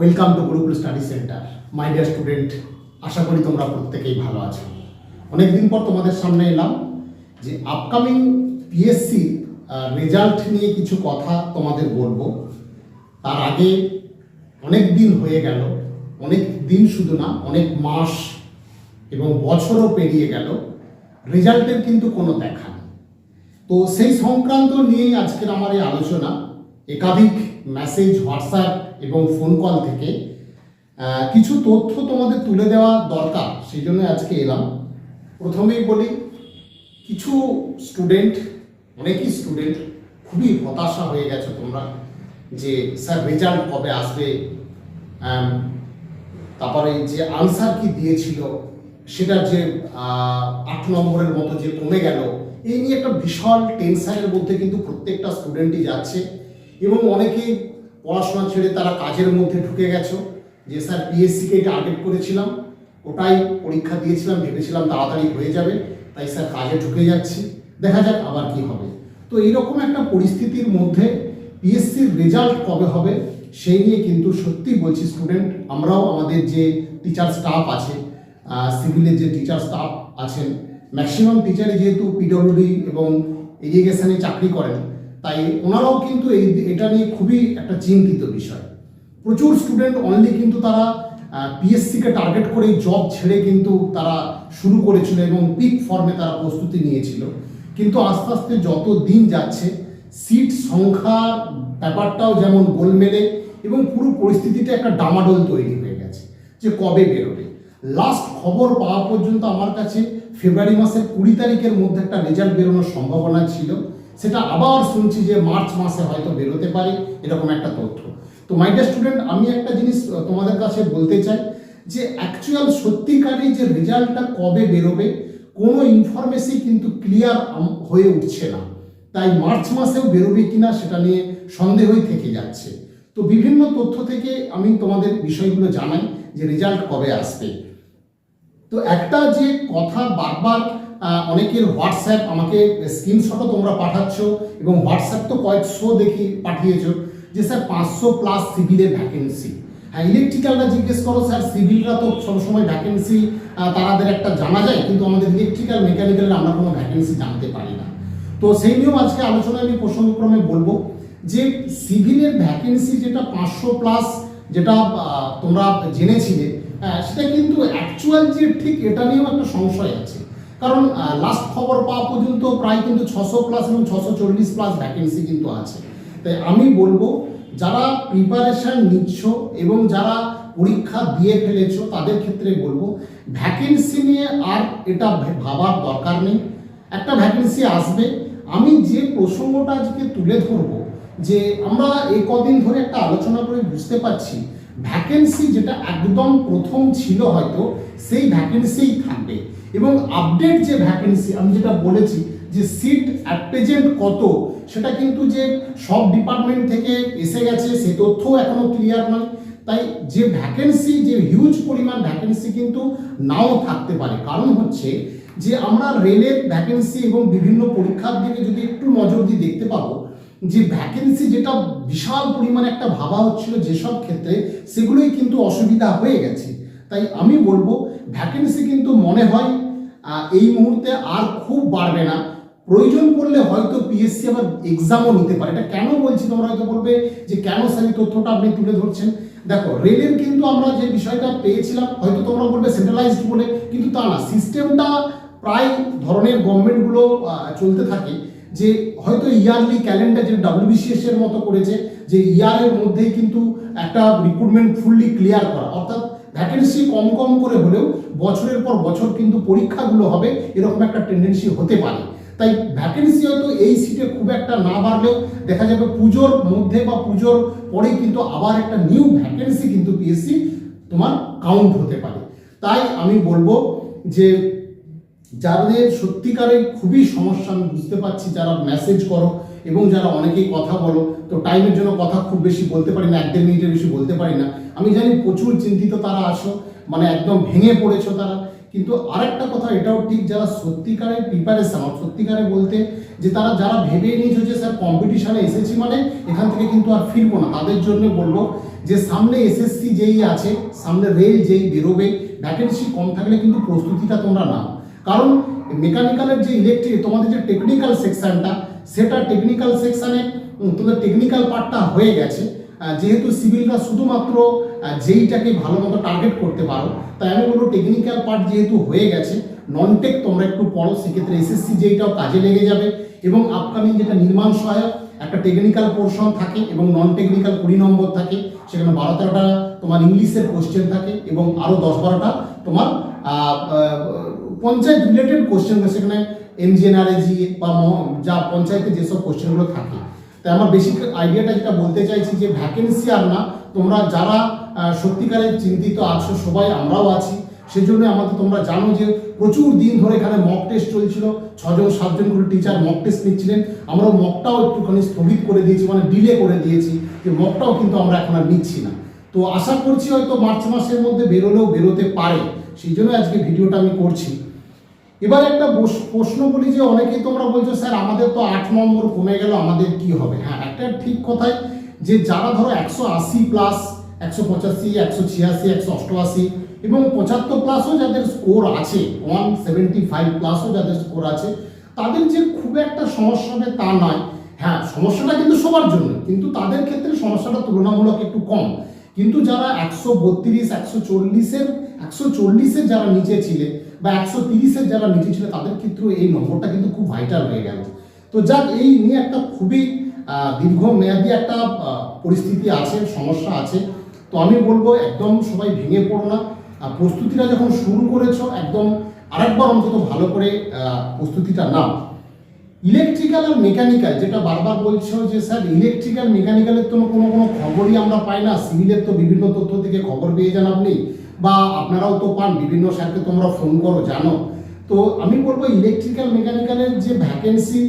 Welcome to Gurukul study centre my dear student আশা করি তোমরা প্রত্যেকেই ভালো আছো। অনেকদিন পর তোমাদের সামনে এলাম যে আপকামিং পিএসসি রেজাল্ট নিয়ে কিছু কথা তোমাদের বলব। তার আগে অনেক দিন হয়ে গেল, অনেক দিন শুধু না, অনেক মাস এবং বছরও পেরিয়ে গেল রেজাল্টের কিন্তু কোনো দেখা নেই। তো সেই সংক্রান্ত নিয়েই আজকের আমার এই আলোচনা। একাধিক মেসেজ হোয়াটসঅ্যাপ এবং ফোন কল থেকে কিছু তথ্য তোমাদের তুলে দেওয়া দরকার, সেই জন্য আজকে এলাম। প্রথমেই বলি, কিছু স্টুডেন্ট অনেকই স্টুডেন্ট খুবই হতাশা হয়ে গেছো তোমরা যে, স্যার রেজাল্ট কবে আসবে? তারপরে যে আনসার কি দিয়েছিল, সেটা যে আট নম্বরের মতো যে কমে গেল, এই নিয়ে একটা বিশাল টেনশনের মধ্যে কিন্তু প্রত্যেকটা স্টুডেন্টই যাচ্ছে। এবং অনেকেই পড়াশোনা ছেড়ে তারা কাজের মধ্যে ঢুকে গেছো। যে স্যার পিএসসিকে টার্গেট করেছিলাম, ওটাই পরীক্ষা দিয়েছিলাম, ভেবেছিলাম তাড়াতাড়ি হয়ে যাবে, তাই স্যার কাজে ঢুকে যাচ্ছি। দেখা যাক আবার কি হবে। তো এইরকম একটা পরিস্থিতির মধ্যে পিএসসির রেজাল্ট কবে হবে, সেই নিয়ে কিন্তু সত্যি বলছি স্টুডেন্ট আমরাও আমাদের যে টিচার স্টাফ আছে সিভিলের যে টিচার স্টাফ আছেন ম্যাক্সিমাম টিচারে যেহেতু পিডব্লিউডি এবং ইরিগেশনে চাকরি করেন তাই ওনারাও কিন্তু এই এটা নিয়ে খুবই একটা চিন্তিত বিষয়। প্রচুর স্টুডেন্ট অনলি কিন্তু তারা পিএসসিকে টার্গেট করে জব ছেড়ে কিন্তু তারা শুরু করেছিল এবং পিক ফর্মে তারা প্রস্তুতি নিয়েছিল। কিন্তু আস্তে আস্তে যত দিন যাচ্ছে সিট সংখ্যা ব্যাপারটাও যেমন গোলমেলে এবং পুরো পরিস্থিতিটা একটা ডামাডোল তৈরি হয়ে গেছে যে কবে বেরোবে। লাস্ট খবর পাওয়া পর্যন্ত আমার কাছে ফেব্রুয়ারি মাসের কুড়ি তারিখের মধ্যে একটা রেজাল্ট বেরোনোর সম্ভাবনা ছিল। সেটা আবার শুনছি যে মার্চ মাসে হয়তো বেরোতে পারে, এরকম একটা তথ্য। তো মাই ডিয়ার স্টুডেন্ট আমি একটা জিনিস তোমাদের কাছে বলতে চাই যে অ্যাকচুয়াল সত্যিকারই যে রেজাল্টটা কবে বেরোবে, কোনো ইনফরমেশনই কিন্তু ক্লিয়ার হয়ে উঠছে না। তাই মার্চ মাসেও বেরোবে কিনা সেটা নিয়ে সন্দেহই থেকে যাচ্ছে। তো বিভিন্ন তথ্য থেকে আমি তোমাদের বিষয়গুলো জানাই যে রেজাল্ট কবে আসবে। তো একটা যে কথা বারবার অনেকের হোয়াটসঅ্যাপ আমাকে স্ক্রিনশটও তোমরা পাঠাচ্ছ এবং হোয়াটসঅ্যাপ তো কয়েকশো দেখি পাঠিয়েছ যে, স্যার, পাঁচশো প্লাস সিভিলের ভ্যাকেন্সি হ্যাঁ ইলেকট্রিক্যালরা জিজ্ঞেস করো, স্যার সিভিলরা তো সবসময় ভ্যাকেন্সি তাদের একটা জানা যায়, কিন্তু আমাদের ইলেকট্রিক্যাল মেকানিক্যালের আমরা কোনো ভ্যাকেন্সি জানতে পারি না। তো সেই নিয়েও আজকে আলোচনায় আমি প্রসঙ্গক্রমে বলব যে সিভিলের ভ্যাকেন্সি যেটা পাঁচশো প্লাস যেটা তোমরা জেনেছিলে সেটা কিন্তু অ্যাকচুয়াল যে ঠিক এটা নিয়েও একটা সংশয় আছে। কারণ লাস্ট খবর পাওয়া পর্যন্ত প্রায় কিন্তু ছশো প্লাস এবং ছশো চল্লিশ প্লাস ভ্যাকেন্সি কিন্তু আছে। তাই আমি বলব, যারা প্রিপারেশন নিচ্ছ এবং যারা পরীক্ষা দিয়ে ফেলেছো, তাদের ক্ষেত্রে বলব ভ্যাকেন্সি নিয়ে আর এটা ভাবার দরকার নেই। একটা ভ্যাকেন্সি আসবে। আমি যে প্রসঙ্গটা আজকে তুলে ধরবো, যে আমরা এই কদিন ধরে একটা আলোচনা করে বুঝতে পারছি ভ্যাকেন্সি যেটা একদম প্রথম ছিল হয়তো, সেই ভ্যাকেন্সিই থাকবে। এবং আপডেট যে ভ্যাকেন্সি আমি যেটা বলেছি যে সিট অ্যাট প্রেজেন্ট কত, সেটা কিন্তু যে সব ডিপার্টমেন্ট থেকে এসে গেছে, সে তথ্যও এখনও ক্লিয়ার নয়। তাই যে ভ্যাকেন্সি যে হিউজ পরিমাণ ভ্যাকেন্সি কিন্তু নাও থাকতে পারে। কারণ হচ্ছে যে আমরা রেলের ভ্যাকেন্সি এবং বিভিন্ন পরীক্ষার দিকে যদি একটু নজর দিয়ে দেখতে পাবো, যে ভ্যাকেন্সি যেটা বিশাল পরিমাণে একটা ভাবা হচ্ছিল যেসব ক্ষেত্রে সেগুলোই কিন্তু অসুবিধা হয়ে গেছে। তাই আমি বলব ভ্যাকেন্সি কিন্তু মনে হয় এই মুহূর্তে আর খুব বাড়বে না। প্রয়োজন পড়লে হয়তো পিএসসি আবার এক্সামও নিতে পারে। এটা কেন বলছি তোমরা হয়তো বলবে যে কেন স্যার তথ্যটা আপনি তুলে ধরছেন? দেখো, রেলের কিন্তু আমরা যে বিষয়টা পেয়েছিলাম, হয়তো তোমরা বলবে সেন্ট্রালাইজড বলে, কিন্তু তা না। সিস্টেমটা প্রায় ধরনের গভর্নমেন্টগুলো চলতে থাকে যে হয়তো ইয়ারলি ক্যালেন্ডার যে ডাব্লিউবিসিএস এর মতো করেছে, যে ইয়ারের মধ্যেই কিন্তু একটা রিক্রুটমেন্ট ফুললি ক্লিয়ার করা। অর্থাৎ ভ্যাকেন্সি কম কম করে হলেও বছরের পর বছর কিন্তু পরীক্ষাগুলো হবে, এরকম একটা টেন্ডেন্সি হতে পারে। তাই ভ্যাকেন্সি হয়তো এই সিটে খুব একটা না বাড়লেও দেখা যাবে পুজোর মধ্যে বা পুজোর পরেই কিন্তু আবার একটা নিউ ভ্যাকেন্সি কিন্তু পিএসসি তোমার কাউন্ট হতে পারে। তাই আমি বলব যে যাদের সত্যিকারে খুবই সমস্যা, আমি বুঝতে পারছি যারা মেসেজ করো এবং যারা অনেকেই কথা বলো, তো টাইমের জন্য কথা খুব বেশি বলতে পারি না, এক দেড় মিনিটের বেশি বলতে পারি না। আমি জানি প্রচুর চিন্তিত তারা আসো মানে একদম ভেঙে পড়েছো তারা। কিন্তু আরেকটা কথা, এটাও ঠিক, যারা সত্যিকারের প্রিপারেশন সত্যিকারে বলতে যে তারা যারা ভেবে নিয়েছো যে স্যার কম্পিটিশনে এসেছি মানে এখান থেকে কিন্তু আর ফিরবো না। তাদের জন্য বলব যে সামনে এসএসসি যেই আছে, সামনে রেল যেই বেরোবে ভ্যাকেন্সি কম থাকলে কিন্তু প্রস্তুতিটা তোমরা নাও। কারণ মেকানিক্যালের যে ইলেকট্রিক তোমাদের যে টেকনিক্যাল সেকশনটা সেটা টেকনিক্যাল সেকশানে তোমাদের টেকনিক্যাল পার্টটা হয়ে গেছে। যেহেতু সিভিলরা শুধুমাত্র যেইটাকে ভালো মতো টার্গেট করতে পারো, তাই আমি বলব টেকনিক্যাল পার্ট যেহেতু হয়ে গেছে নন টেক তোমরা একটু পড়ো, সেক্ষেত্রে এসএসসি যেইটাও কাজে লেগে যাবে। এবং আপকামিং যেটা নির্মাণ সহায়ক, একটা টেকনিক্যাল পোর্শন থাকে এবং নন টেকনিক্যাল কুড়ি নম্বর থাকে। সেখানে বারো তেরোটা তোমার ইংলিশের কোশ্চেন থাকে এবং আরও দশ বারোটা তোমার পঞ্চায়েত রিলেটেড কোশ্চেন সেখানে এমজিএনআরএজি বা যা পঞ্চায়েতে যেসব কোশ্চেনগুলো থাকে। তাই আমার বেসিক আইডিয়াটা যেটা বলতে চাইছি যে ভ্যাকেন্সি আর না তোমরা যারা আহ, সত্যিকারের চিন্তিত আছো সবাই আমরাও আছি। সেজন্য আমাদের তোমরা জানো যে প্রচুর দিন ধরে এখানে মক টেস্ট চলছিল। ছজন সাতজন করে টিচার মক টেস্ট নিচ্ছিলেন। আমরা মকটাও একটুখানি স্থগিত করে দিয়েছি মানে ডিলে করে দিয়েছি যে মকটাও কিন্তু আমরা এখন আর নিচ্ছি না। তো আশা করছি হয়তো মার্চ মাসের মধ্যে বেরোলেও বেরোতে পারে। সেই জন্য আজকে ভিডিওটা আমি করছি। এবার একটা প্রশ্ন বলি যে অনেকেই তোমরা বলছো, স্যার, আমাদের তো আট নম্বর কমে গেল, আমাদের কি হবে? হ্যাঁ একটা ঠিক কথাই যে যারা ধরো একশো আশি প্লাস একশো পঁচাশি, একশো ছিয়াশি, একশো অষ্টআশি এবং পঁচাত্তর প্লাসও যাদের স্কোর আছে ওয়ান সেভেন্টি ফাইভ প্লাসও যাদের স্কোর আছে, তাদের যে খুব একটা সমস্যা হবে তা নয়। হ্যাঁ সমস্যাটা কিন্তু সবার জন্য, কিন্তু তাদের ক্ষেত্রে সমস্যাটা তুলনামূলক একটু কম। কিন্তু যারা একশো বত্রিশ একশো চল্লিশের একশো চল্লিশের যারা নিচে ছিলে বা একশো তিরিশের যারা নিচে ছিল তাদের ক্ষেত্রেও এই নম্বরটা কিন্তু খুব ভাইটাল হয়ে গেল। তো যাক এই নিয়ে একটা খুবই আহ, দীর্ঘমেয়াদী একটা পরিস্থিতি আছে সমস্যা আছে। তো আমি বলব একদম সবাই ভেঙে পড়ো না। প্রস্তুতিটা যখন শুরু করেছ একদম আরেকবার অন্তত ভালো করে প্রস্তুতিটা নাও। ইলেকট্রিক্যাল আর মেকানিক্যাল যেটা বারবার বলছো যে স্যার ইলেকট্রিক্যাল মেকানিক্যালের তো কোনো কোনো খবরই আমরা পাই না। সিভিলের তো বিভিন্ন তথ্য থেকে খবর পেয়ে যান আপনি, বা আপনারাও তো পান, বিভিন্ন স্যারকে তোমরা ফোন করো, জানো। তো আমি বলব ইলেকট্রিক্যাল মেকানিক্যালের যে ভ্যাকেন্সি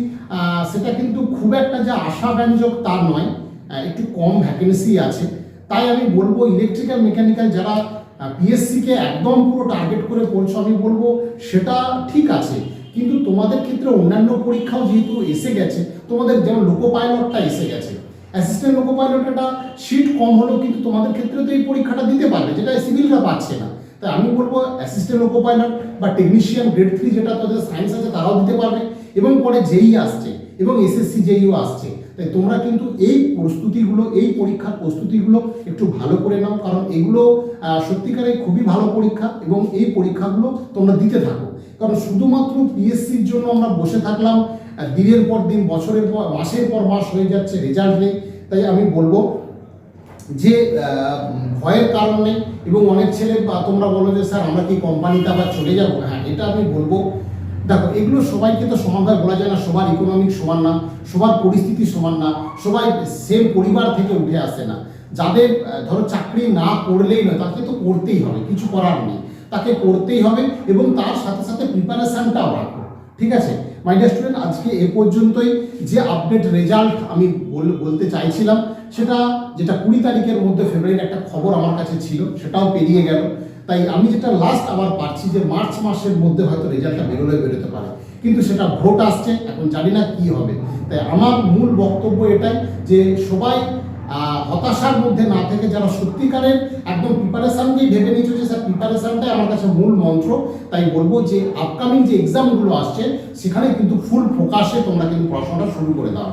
সেটা কিন্তু খুব একটা যে আশাব্যঞ্জক তা নয় একটু কম ভ্যাকেন্সি আছে। তাই আমি বলব ইলেকট্রিক্যাল মেকানিক্যাল যারা পিএসসিকে একদম পুরো টার্গেট করে পড়ছো আমি বলব সেটা ঠিক আছে। কিন্তু তোমাদের ক্ষেত্রে অন্যান্য পরীক্ষাও যেহেতু এসে গেছে, তোমাদের যেমন লোকো পাইলটটা এসে গেছে অ্যাসিস্ট্যান্ট লোকো পাইলটটা সিট কম হলেও কিন্তু তোমাদের ক্ষেত্রে তো এই পরীক্ষাটা দিতে পারবে, যেটা সিভিলরা পাচ্ছে না। তাই আমি বলব অ্যাসিস্ট্যান্ট লোকো পাইলট বা টেকনিশিয়ান গ্রেড থ্রি যেটা তাদের সায়েন্স আছে তারাও দিতে পারবে, এবং পরে যেই আসছে, এবং এসএসসি যেইও আসছে, তাই তোমরা কিন্তু এই প্রস্তুতিগুলো, এই পরীক্ষার প্রস্তুতিগুলো একটু ভালো করে নাও, কারণ এগুলো সত্যিকারে খুবই ভালো পরীক্ষা, এবং এই পরীক্ষাগুলো তোমরা দিতে থাকো। কারণ শুধুমাত্র পিএসসির জন্য আমরা বসে থাকলাম দিনের পর দিন, বছরের পর, মাসের পর মাস হয়ে যাচ্ছে রেজাল্ট নেই। তাই আমি বলব যে ভয়ের কারণে এবং অনেক ছেলে তোমরা বলো যে, স্যার, আমরা কি কোম্পানিতে আবার চলে যাব? হ্যাঁ এটা আমি বলব। দেখো, এগুলো সবাইকে তো সমানভাবে বলা যায় না, সবার ইকোনমিক সমান না, সবার পরিস্থিতি সমান না, সবাই সেম পরিবার থেকে উঠে আসে না। যাদের ধরো, চাকরি না করলেই নয়, তাকে তো করতেই হবে, কিছু করার নেই। তাকে করতেই হবে, এবং তার সাথে সাথে প্রিপারেশনটাও রাখো ঠিক আছে? মাই ডিয়ার স্টুডেন্ট আজকে এ পর্যন্তই। যে আপডেট রেজাল্ট আমি বল- বলতে চাইছিলাম, সেটা যেটা কুড়ি তারিখের মধ্যে ফেব্রুয়ারির একটা খবর আমার কাছে ছিল, সেটাও পেরিয়ে গেল। তাই আমি যেটা লাস্ট আবার পাচ্ছি যে মার্চ মাসের মধ্যে হয়তো রেজাল্টটা বেরোলে বেরোতে পারে। কিন্তু সেটা ভোট আসছে, এখন জানি না কি হবে। তাই আমার মূল বক্তব্য এটাই যে সবাই হতাশার মধ্যে না থেকে যারা সত্যিকারের একদম প্রিপারেশানকেই ভেবে নিচ্ছ যে, স্যার প্রিপারেশানটাই আমার কাছে মূল মন্ত্র। তাই বলব যে আপকামিং যে এক্সামগুলো আসছে সেখানে কিন্তু ফুল ফোকাসে তোমরা কিন্তু পড়াশোনাটা শুরু করে দাও।